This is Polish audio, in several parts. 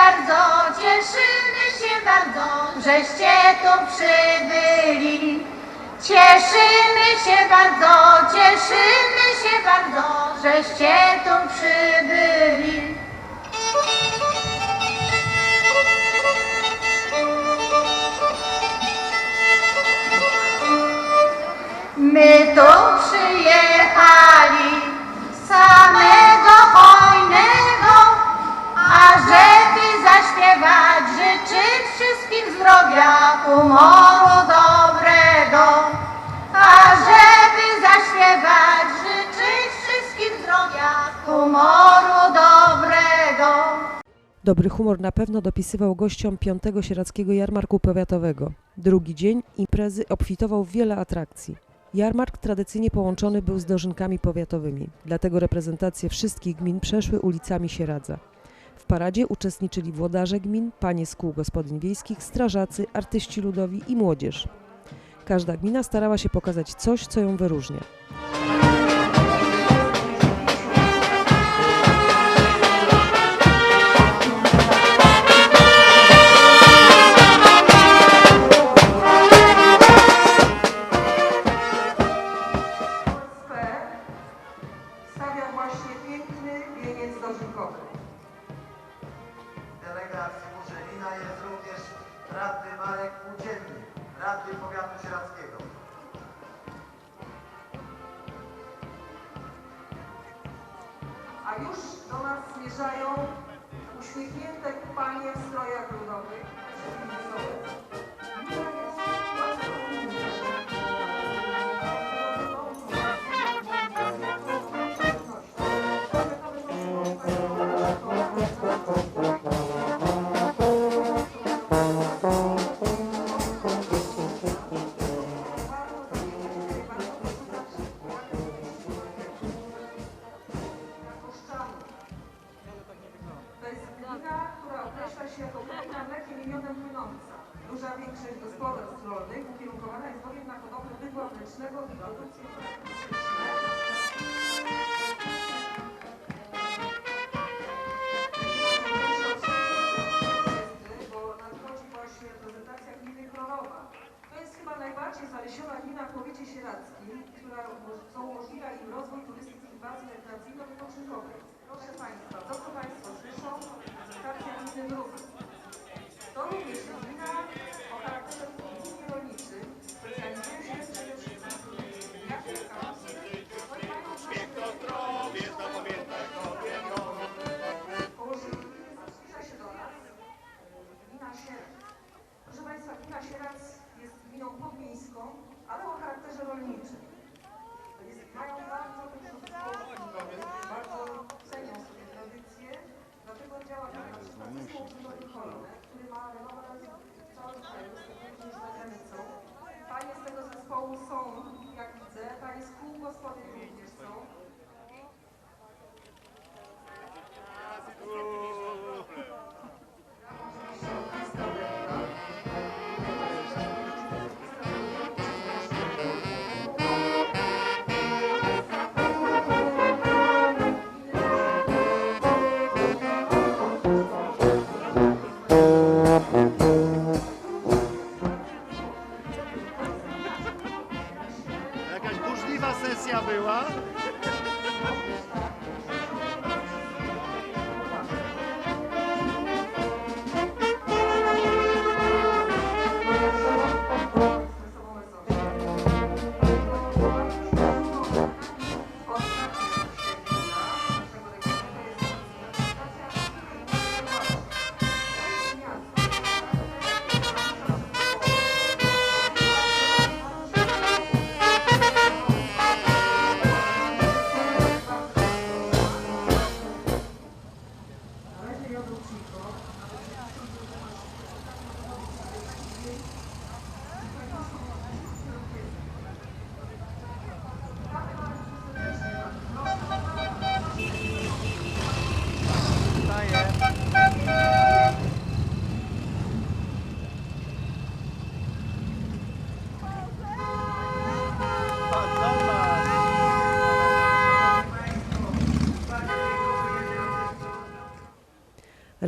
bardzo, cieszymy się bardzo, żeście tu przybyli. Cieszymy się bardzo, cieszymy się bardzo, żeście tu przybyli. Humoru dobrego. Ażeby zaśpiewać, życzyć wszystkim zdrowia, humoru dobrego. Dobry humor na pewno dopisywał gościom piątego sieradzkiego jarmarku powiatowego. Drugi dzień imprezy obfitował w wiele atrakcji. Jarmark tradycyjnie połączony był z dożynkami powiatowymi, dlatego reprezentacje wszystkich gmin przeszły ulicami Sieradza. W paradzie uczestniczyli włodarze gmin, panie z kół gospodyń wiejskich, strażacy, artyści ludowi i młodzież. Każda gmina starała się pokazać coś, co ją wyróżnia. Co umożliwia im rozwój turystyki bazy rekreacyjno-wypoczynkowej. Proszę Państwa, to co Państwo słyszą, to reprezentacja gminy Mrówek. To również gmina o charakterze głównie rolniczym, specjalizuje się przede wszystkim w no i mają właśnie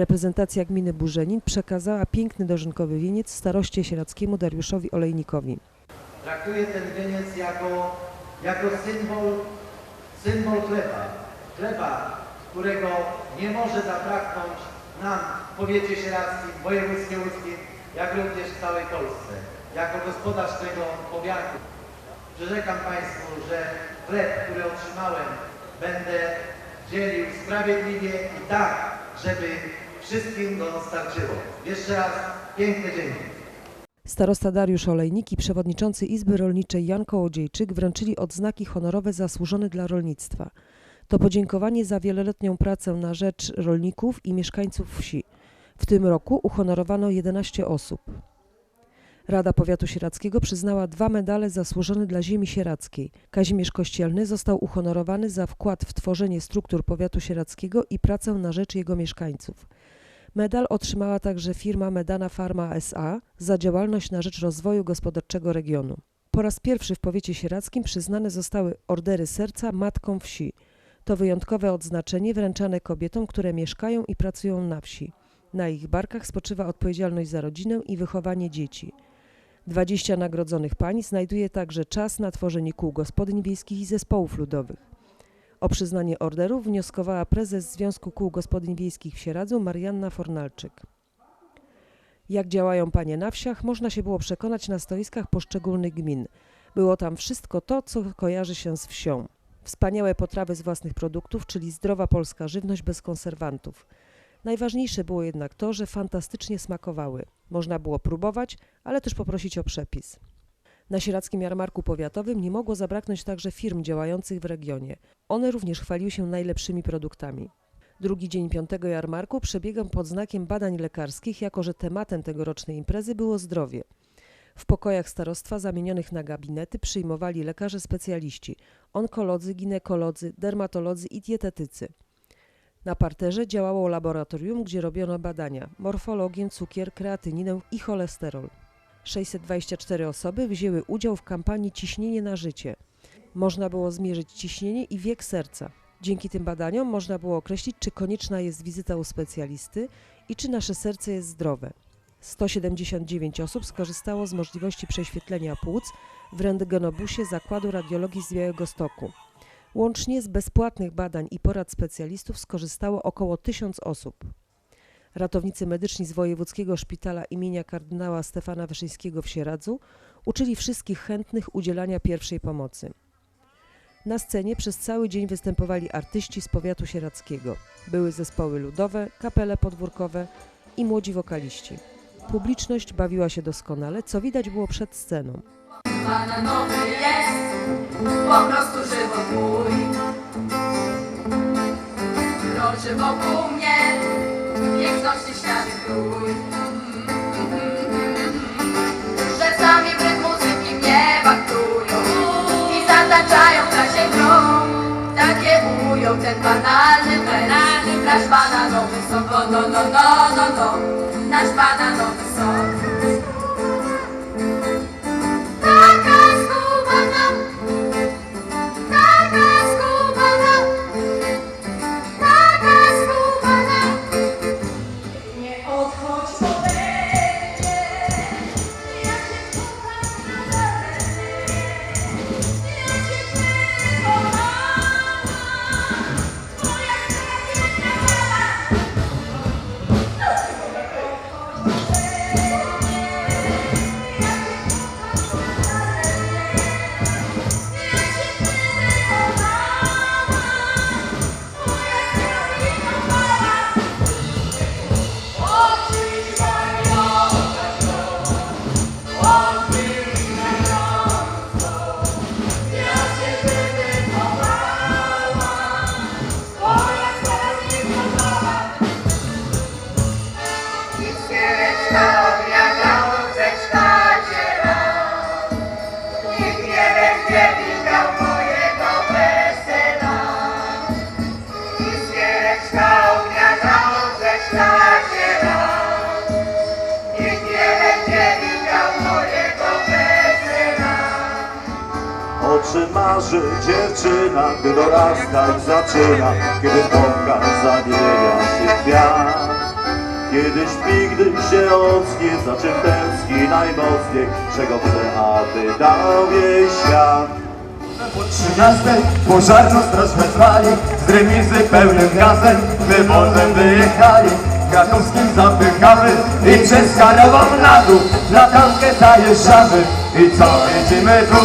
Reprezentacja gminy Burzenin przekazała piękny dożynkowy wieniec staroście sieradzkiemu Dariuszowi Olejnikowi. Traktuję ten wieniec jako, jako symbol, symbol chleba. Chleba, którego nie może zabraknąć nam w powiecie sieradzkim, w województwie łódzkim, jak również w całej Polsce. Jako gospodarz tego powiatu przyrzekam Państwu, że chleb, który otrzymałem, będę dzielił sprawiedliwie i tak, żeby wszystkim go starczyło. Jeszcze raz piękne dzięki. Starosta Dariusz Olejnik i przewodniczący Izby Rolniczej Jan Kołodziejczyk wręczyli odznaki honorowe zasłużone dla rolnictwa. To podziękowanie za wieloletnią pracę na rzecz rolników i mieszkańców wsi. W tym roku uhonorowano 11 osób. Rada Powiatu Sieradzkiego przyznała dwa medale zasłużone dla ziemi sieradzkiej. Kazimierz Kościelny został uhonorowany za wkład w tworzenie struktur Powiatu Sieradzkiego i pracę na rzecz jego mieszkańców. Medal otrzymała także firma Medana Pharma SA za działalność na rzecz rozwoju gospodarczego regionu. Po raz pierwszy w powiecie sieradzkim przyznane zostały ordery serca matkom wsi. To wyjątkowe odznaczenie wręczane kobietom, które mieszkają i pracują na wsi. Na ich barkach spoczywa odpowiedzialność za rodzinę i wychowanie dzieci. 20 nagrodzonych pań znajduje także czas na tworzenie kół gospodyń wiejskich i zespołów ludowych. O przyznanie orderu wnioskowała prezes Związku Kół Gospodyń Wiejskich w Sieradzu Marianna Fornalczyk. Jak działają panie na wsiach, można się było przekonać na stoiskach poszczególnych gmin. Było tam wszystko to, co kojarzy się z wsią. Wspaniałe potrawy z własnych produktów, czyli zdrowa polska żywność bez konserwantów. Najważniejsze było jednak to, że fantastycznie smakowały. Można było próbować, ale też poprosić o przepis. Na Sieradzkim Jarmarku Powiatowym nie mogło zabraknąć także firm działających w regionie. One również chwaliły się najlepszymi produktami. Drugi dzień piątego jarmarku przebiegał pod znakiem badań lekarskich, jako że tematem tegorocznej imprezy było zdrowie. W pokojach starostwa zamienionych na gabinety przyjmowali lekarze specjaliści, onkolodzy, ginekolodzy, dermatolodzy i dietetycy. Na parterze działało laboratorium, gdzie robiono badania morfologię, cukier, kreatyninę i cholesterol. 624 osoby wzięły udział w kampanii Ciśnienie na życie. Można było zmierzyć ciśnienie i wiek serca. Dzięki tym badaniom można było określić, czy konieczna jest wizyta u specjalisty i czy nasze serce jest zdrowe. 179 osób skorzystało z możliwości prześwietlenia płuc w rentgenobusie Zakładu Radiologii z Białegostoku. Łącznie z bezpłatnych badań i porad specjalistów skorzystało około 1000 osób. Ratownicy medyczni z Wojewódzkiego Szpitala imienia kardynała Stefana Wyszyńskiego w Sieradzu uczyli wszystkich chętnych udzielania pierwszej pomocy. Na scenie przez cały dzień występowali artyści z powiatu sieradzkiego. Były zespoły ludowe, kapele podwórkowe i młodzi wokaliści. Publiczność bawiła się doskonale, co widać było przed sceną. Bananowy jest po prostu żywot mój Krąży wokół mnie piękności śniady krój Rzecami w rytm muzyki mnie baktują I zataczają Takie ujął ten banalny wers. Nasz bananowy sok, no no no no no no. Nasz bananowy Marzy dziewczyna, gdy dorastać zaczyna Kiedy w bąkach zamienia się kwiat. Kiedy śpi, gdy się ocknie, za czym tęskni najmocniej, czego chce, aby dał jej świat. Po trzynastej pożarną straż wezwali Z remizy pełnym gazem Wywozem wyjechali. Krakowskim zapychamy I przez Karową na dół Na tamkę zajeżdżamy I co tu?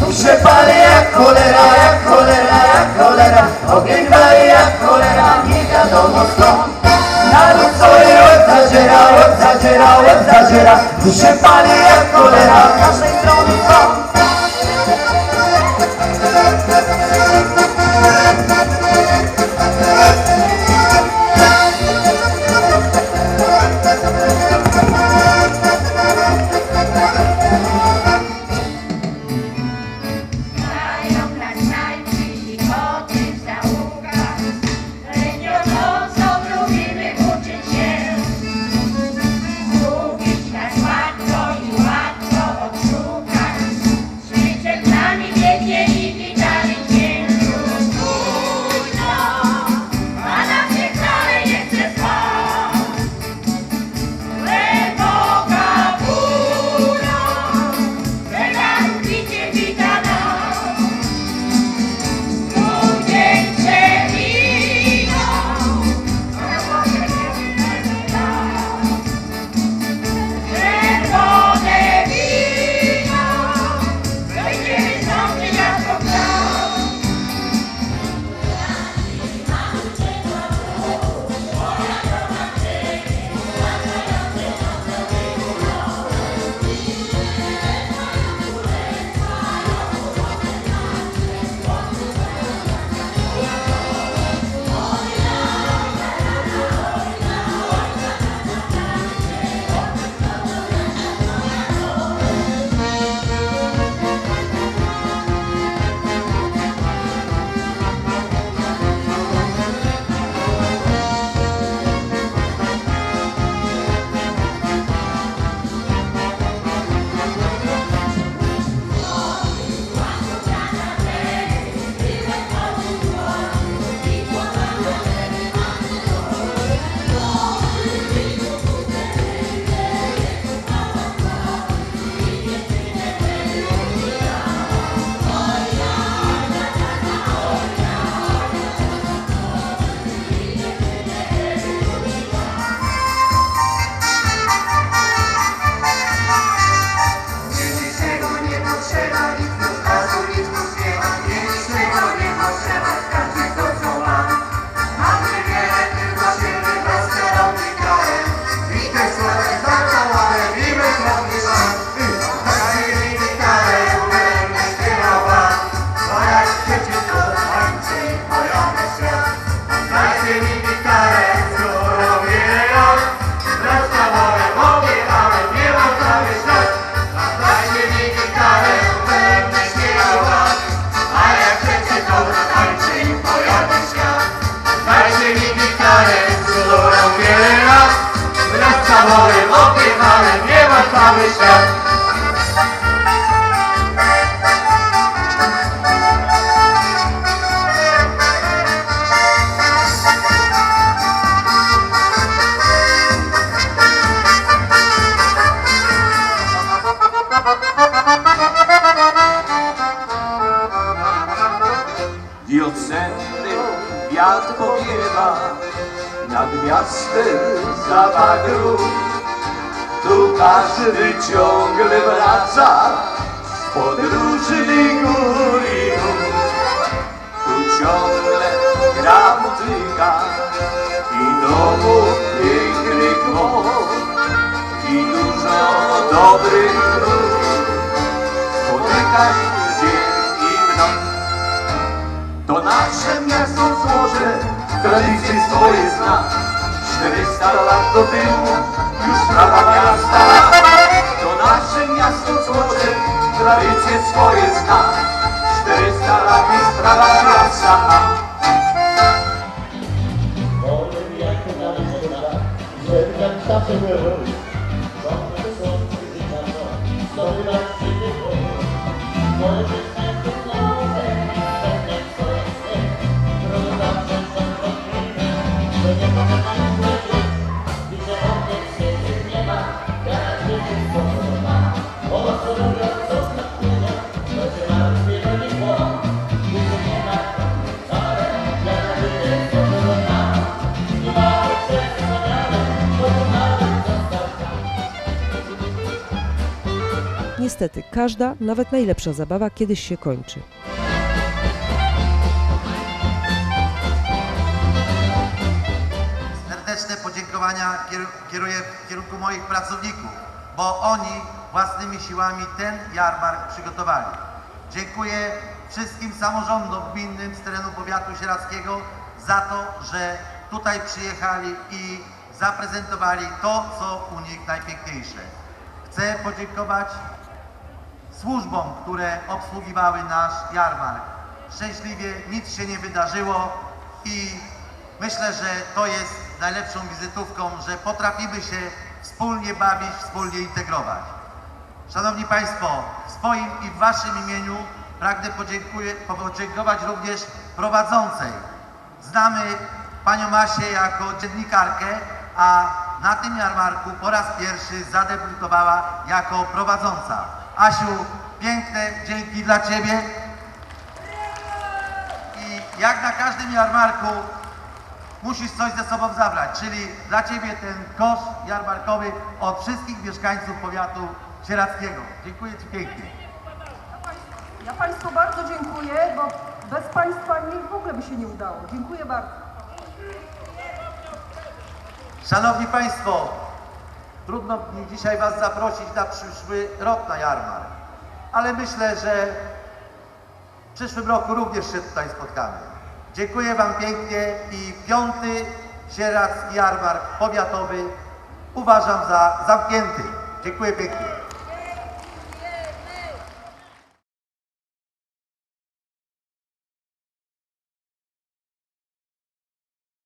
Tu się pali jak cholera, jak cholera, jak cholera. Ogień pali jak cholera, nie wiadomo skąd. Naród swoje łeb zadziera, łeb zadziera, łeb zadziera się pali jak cholera, z każdej strony stąd Wiosenny wiatr powiewa nad miastem zabagru. Tu każdy ciągle wraca z podróży gór i. Tu ciągle gra muzyka i domu pięknych moc i dużo dobrych ludzi. Spotykasz nasze miasto złoże tradycji swoje zna. 400 lat do tyłu już sprawa miasta To nasze miasto złoże tradycje swoje zna. 400 lat już sprawa miasta jak czasem Niestety, każda, nawet najlepsza zabawa kiedyś się kończy. Serdeczne podziękowania kieru- kieruję w kierunku moich pracowników, bo oni własnymi siłami ten jarmark przygotowali. Dziękuję wszystkim samorządom gminnym z terenu powiatu sieradzkiego za to, że tutaj przyjechali i zaprezentowali to, co u nich najpiękniejsze. Chcę podziękować służbom, które obsługiwały nasz jarmark. Szczęśliwie nic się nie wydarzyło i myślę, że to jest najlepszą wizytówką, że potrafimy się wspólnie bawić, wspólnie integrować. Szanowni Państwo, w swoim i w Waszym imieniu pragnę podziękować również prowadzącej. Znamy Panią Asię jako dziennikarkę, a na tym jarmarku po raz pierwszy zadebiutowała jako prowadząca. Asiu, piękne dzięki dla Ciebie. I jak na każdym jarmarku musisz coś ze sobą zabrać, czyli dla Ciebie ten kosz jarmarkowy od wszystkich mieszkańców powiatu sieradzkiego. Dziękuję Ci pięknie. Ja Państwu bardzo dziękuję, bo bez Państwa nie, w ogóle by się nie udało. Dziękuję bardzo. Szanowni Państwo, trudno mi dzisiaj Was zaprosić na przyszły rok na jarmark, ale myślę, że w przyszłym roku również się tutaj spotkamy. Dziękuję Wam pięknie i piąty sieradzki jarmark powiatowy uważam za zamknięty. Dziękuję pięknie.